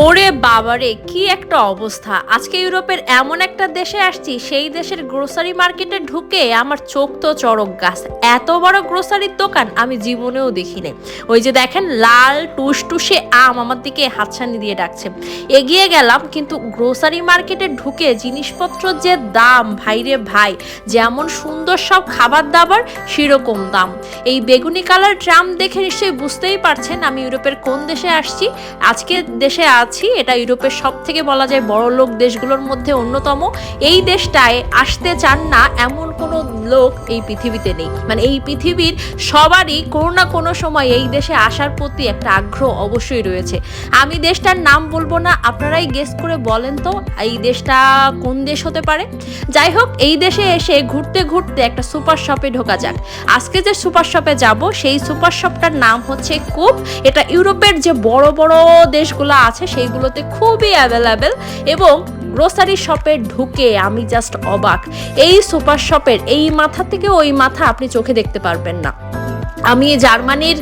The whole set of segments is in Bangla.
ওরে বাবারে, কি একটা অবস্থা। আজকে ইউরোপের এমন একটা দেশে আসছি, সেই দেশের গ্রোসারি মার্কেটে ঢুকে আমার চোখ তো চড়ক গাছ। এত বড় গ্রোসারির দোকান আমি জীবনেও দেখিনি। ওই যে দেখেন, লাল টুসটুসে আম আমার দিকে হাতছানি দিয়ে ডাকছে। এগিয়ে গেলাম, কিন্তু গ্রোসারি মার্কেটে ঢুকে জিনিসপত্র যে দাম ভাইরে ভাই, যেমন সুন্দর সব খাবার দাবার, সেরকম দাম। এই বেগুনি কালার ট্রাম দেখে নিশ্চয়ই বুঝতেই পারছেন আমি ইউরোপের কোন দেশে আসছি। আজকে দেশে আছি, এটা ইউরোপের সব থেকে বলা যায় বড় লোক দেশগুলোর মধ্যে অন্যতম। এই দেশটায় আসতে চান না এমন কোনো লোক এই পৃথিবীতে নেই। মানে এই পৃথিবীর সবারই কোনো না কোনো সময় এই দেশে আসার প্রতি একটা আগ্রহ অবশ্যই রয়েছে। আমি দেশটার নাম বলব না, আপনারাই গেস করে বলেন তো, এই দেশটা কোন দেশ হতে পারে? যাই হোক, এই দেশে এসে ঘুরতে ঘুরতে একটা সুপার শপে ঢোকা যাক। আজকে যে সুপার শপে যাব, সেই সুপার শপটার নাম হচ্ছে কুপ। এটা ইউরোপের যে বড় বড় দেশগুলো আছে, সেইগুলোতে খুবই অ্যাভেলেবেল এবং গ্রোসারি শপে ঢুকে আমি জাস্ট অবাক। এই সুপার শপের এই মাথা থেকে ওই মাথা আপনি চোখে দেখতে পারবেন না। আমি জার্মানির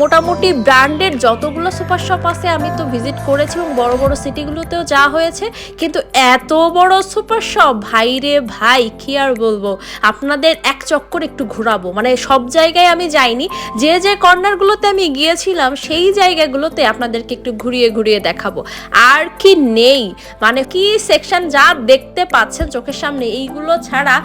মোটামুটি ব্র্যান্ডের যতগুলো সুপার শপ আছে আমি তো ভিজিট করেছি এবং বড় বড় সিটিগুলোতেও যাওয়া হয়েছে। কিন্তু এত বড় সুপার শপ, ভাই রে ভাই, কি আর বলব? আপনাদের এক চক্কর একটু ঘোরাবো। মানে সব জায়গায় আমি যাইনি। যে যে কর্নারগুলোতে আমি গিয়েছিলাম, সেই জায়গাগুলোতে আপনাদেরকে একটু ঘুরিয়ে ঘুরিয়ে দেখাবো। আর কি নেই? মানে কি সেকশন যা দেখতে পাচ্ছেন চোখের সামনে, এইগুলো ছাড়া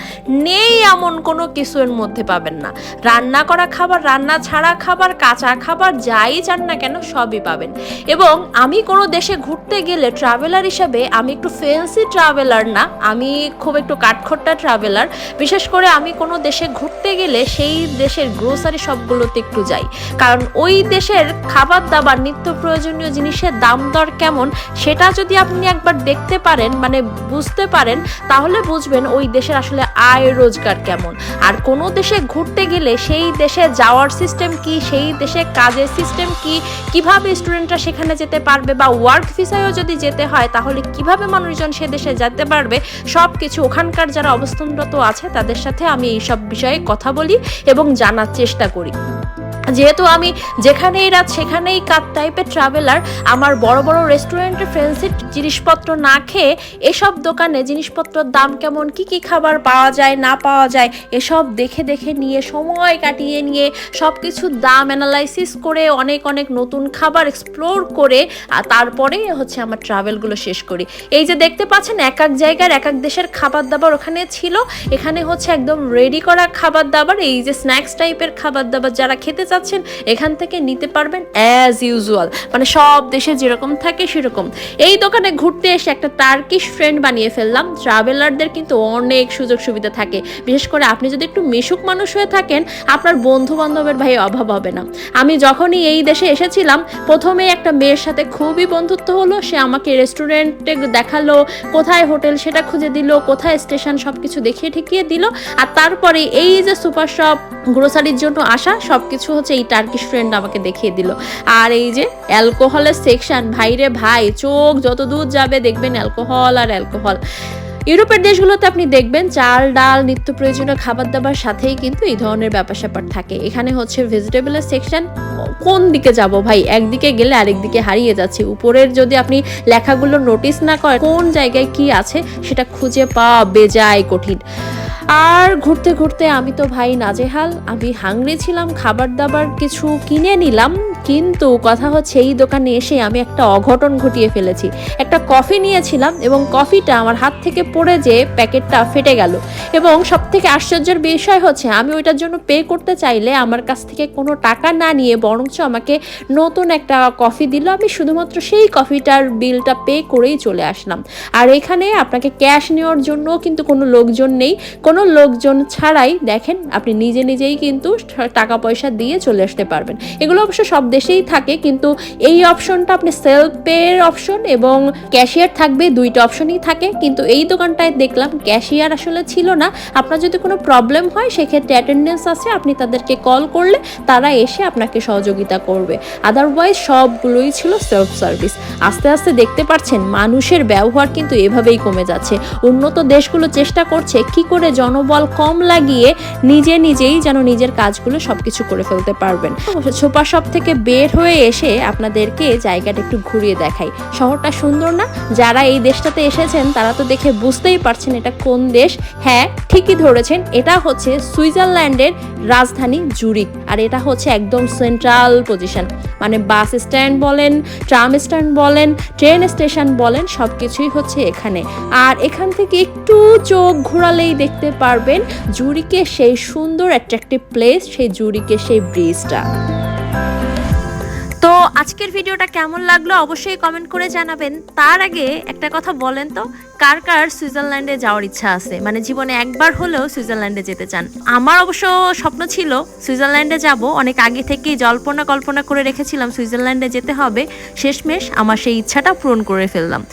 নেই এমন কোনো কিছুর মধ্যে পাবেন না। রান্না করা খাবার রান্না ছাড়া খাবার, কাঁচা খাবার যাই চান না কেন সবই পাবেন। এবং আমি কোনো দেশে ঘুরতে গেলে ট্রাভেলার হিসাবে আমি একটু ফেন্সি ট্রাভেলার না, আমি খুব একটু কাঠখোট্টা ট্রাভেলার বিশেষ করে আমি কোনো দেশে ঘুরতে গেলে সেই দেশের গ্রোসারি সবগুলোতে একটু যাই। কারণ ওই দেশের খাবার দাবার নিত্য প্রয়োজনীয় জিনিসের দাম দর কেমন, সেটা যদি আপনি একবার দেখতে পারেন মানে বুঝতে পারেন, তাহলে বুঝবেন ওই দেশের আসলে আয় রোজগার কেমন। আর কোনো দেশে ঘুরতে গেলে সেই দেশে যাওয়ার সিস্টেম কি, সেই দেশে কাজের সিস্টেম কি, কীভাবে স্টুডেন্টরা সেখানে যেতে পারবে বা ওয়ার্ক ভিসায়ও যদি যেতে হয়, তাহলে কীভাবে মানুষজন সে দেশে যেতে পারবে সব কিছু ওখানকার যারা অবস্থানরত আছে, তাদের সাথে আমি এইসব বিষয়ে কথা বলি এবং জানার চেষ্টা করি। যেহেতু আমি যেখানেই রাত সেখানেই কাত টাইপের ট্রাভেলার আমার বড় বড় রেস্টুরেন্টে ফ্রেন্সি জিনিসপত্র না খেয়ে এসব দোকানে জিনিসপত্রের দাম কেমন, কি কি খাবার পাওয়া যায়, না পাওয়া যায়, এসব দেখে দেখে নিয়ে, সময় কাটিয়ে নিয়ে সব কিছুর দাম অ্যানালাইসিস করে অনেক অনেক নতুন খাবার এক্সপ্লোর করে আর তারপরে হচ্ছে আমার ট্রাভেলগুলো শেষ করি। এই যে দেখতে পাচ্ছেন এক এক জায়গার, এক এক দেশের খাবার দাবার ওখানে ছিল, এখানে হচ্ছে একদম রেডি করা খাবার দাবার এই যে স্ন্যাক্স টাইপের খাবার দাবার যারা খেতে চাচ্ছেন এখান থেকে নিতে পারবেন অ্যাজ ইউজুয়াল মানে সব দেশে যেরকম থাকে সেরকম। এই দোকানে ঘুরতে এসে একটা টার্কিশ ফ্রেন্ড বানিয়ে ফেললাম। ট্রাভেলারদের কিন্তু অনেক সুযোগ সুবিধা থাকে। বিশেষ করে আপনি যদি একটু মিশুক মানুষ হয়ে থাকেন, আপনার বন্ধু বান্ধবের ভাই অভাব হবে না। আমি যখনই এই দেশে এসেছিলাম প্রথমে একটা মেয়ের সাথে খুবই বন্ধুত্ব হলো। সে আমাকে রেস্টুরেন্টে দেখাল, কোথায় হোটেল সেটা খুঁজে দিল, কোথায় স্টেশন সব কিছু দেখিয়ে ঠেকিয়ে দিল। আর তারপরে এই যে সুপার শপ গ্রোসারির জন্য আসা সব কিছু হচ্ছে এই টার্কিশ ফ্রেন্ড আমাকে দেখিয়ে দিল। আর এই যে অ্যালকোহলের সেকশন ভাইরে ভাই, চোখ যত দূর যাবে দেখবেন অ্যালকোহল আর অ্যালকোহল ইউরোপের দেশগুলোতে আপনি দেখবেন চাল, ডাল, নিত্য প্রয়োজনীয় খাবার দাবার সাথেই কিন্তু এই ধরনের ব্যাপার স্যাপার থাকে। এখানে হচ্ছে ভেজিটেবলের সেকশন কোন দিকে যাব ভাই? একদিকে গেলে আরেক দিকে হারিয়ে যাচ্ছে। উপরের যদি আপনি লেখাগুলো নোটিস না করেন, কোন জায়গায় কি আছে সেটা খুঁজে পাওয়া বেজায় কঠিন। আর ঘুরতে ঘুরতে আমি তো ভাই নাজেহাল, আমি হাংরি ছিলাম খাবার দাবার কিছু কিনে নিলাম, কিন্তু কথা হচ্ছে এই দোকানে এসে আমি একটা অঘটন ঘটিয়ে ফেলেছি। একটা কফি নিয়েছিলাম এবং কফিটা আমার হাত থেকে পড়ে যে প্যাকেটটা ফেটে গেল। এবং সব থেকে আশ্চর্যের বিষয় হচ্ছে, আমি ওইটার জন্য পে করতে চাইলে আমার কাছ থেকে কোনো টাকা না নিয়ে বরঞ্চ আমাকে নতুন একটা কফি দিল। আমি শুধুমাত্র সেই কফিটার বিলটা পে করেই চলে আসলাম। আর এখানে আপনাকে ক্যাশ নেওয়ার জন্য কিন্তু কোনো লোকজন নেই কোনো লোকজন ছাড়াই দেখেন, আপনি নিজে নিজেই কিন্তু টাকা পয়সা দিয়ে চলে আসতে পারবেন। এগুলো অবশ্য সব দেশেই থাকে, কিন্তু এই অপশনটা আপনি সেলফ পের অপশন এবং ক্যাশিয়ার থাকবে, দুইটা অপশনই থাকে। কিন্তু এই দোকানটায় দেখলাম, ক্যাশিয়ার আসলে ছিল না। আপনার যদি কোনো প্রবলেম হয়, সেক্ষেত্রে অ্যাটেন্ডেন্স আছে, আপনি তাদেরকে কল করলে তারা এসে আপনাকে সহযোগিতা করবে। আদারওয়াইজ সবগুলোই ছিল সেলফ সার্ভিস আস্তে আস্তে দেখতে পাচ্ছেন মানুষের ব্যবহার কিন্তু এভাবেই কমে যাচ্ছে। উন্নত দেশগুলো চেষ্টা করছে, কি করে জনবল কম লাগিয়ে নিজে নিজেই যেন নিজের কাজগুলো সবকিছু করে ফেলতে পারবেন। সুপার শপ থেকে বের হয়ে এসে আপনাদেরকে জায়গাটা একটু ঘুরিয়ে দেখাই। শহরটা সুন্দর না? যারা এই দেশটাতে এসেছেন, তারা তো দেখে বুঝতেই পারছেন এটা কোন দেশ। হ্যাঁ ঠিকই ধরেছেন, এটা হচ্ছে সুইজারল্যান্ডের রাজধানী জুরিক আর এটা হচ্ছে একদম সেন্ট্রাল পজিশন। মানে বাস স্ট্যান্ড বলেন, ট্রাম স্ট্যান্ড বলেন, ট্রেন স্টেশন বলেন সব কিছুই হচ্ছে এখানে। আর এখান থেকে একটু চোখ ঘোরালেই দেখতে পারবেন জুরিকে সেই সুন্দর অ্যাট্রাকটিভ প্লেস সেই জুরিকে সেই ব্রিজটা তো আজকের ভিডিওটা কেমন লাগল অবশ্যই কমেন্ট করে জানাবেন। তার আগে একটা কথা বলেন তো, কার কার সুইজারল্যান্ডে যাওয়ার ইচ্ছা আছে? মানে জীবনে একবার হলেও সুইজারল্যান্ডে যেতে চান। আমার অবশ্য স্বপ্ন ছিল সুইজারল্যান্ডে যাব, অনেক আগে থেকেই জল্পনা কল্পনা করে রেখেছিলাম সুইজারল্যান্ডে যেতে হবে। শেষমেশ আমার সেই ইচ্ছাটা পূরণ করে ফেললাম।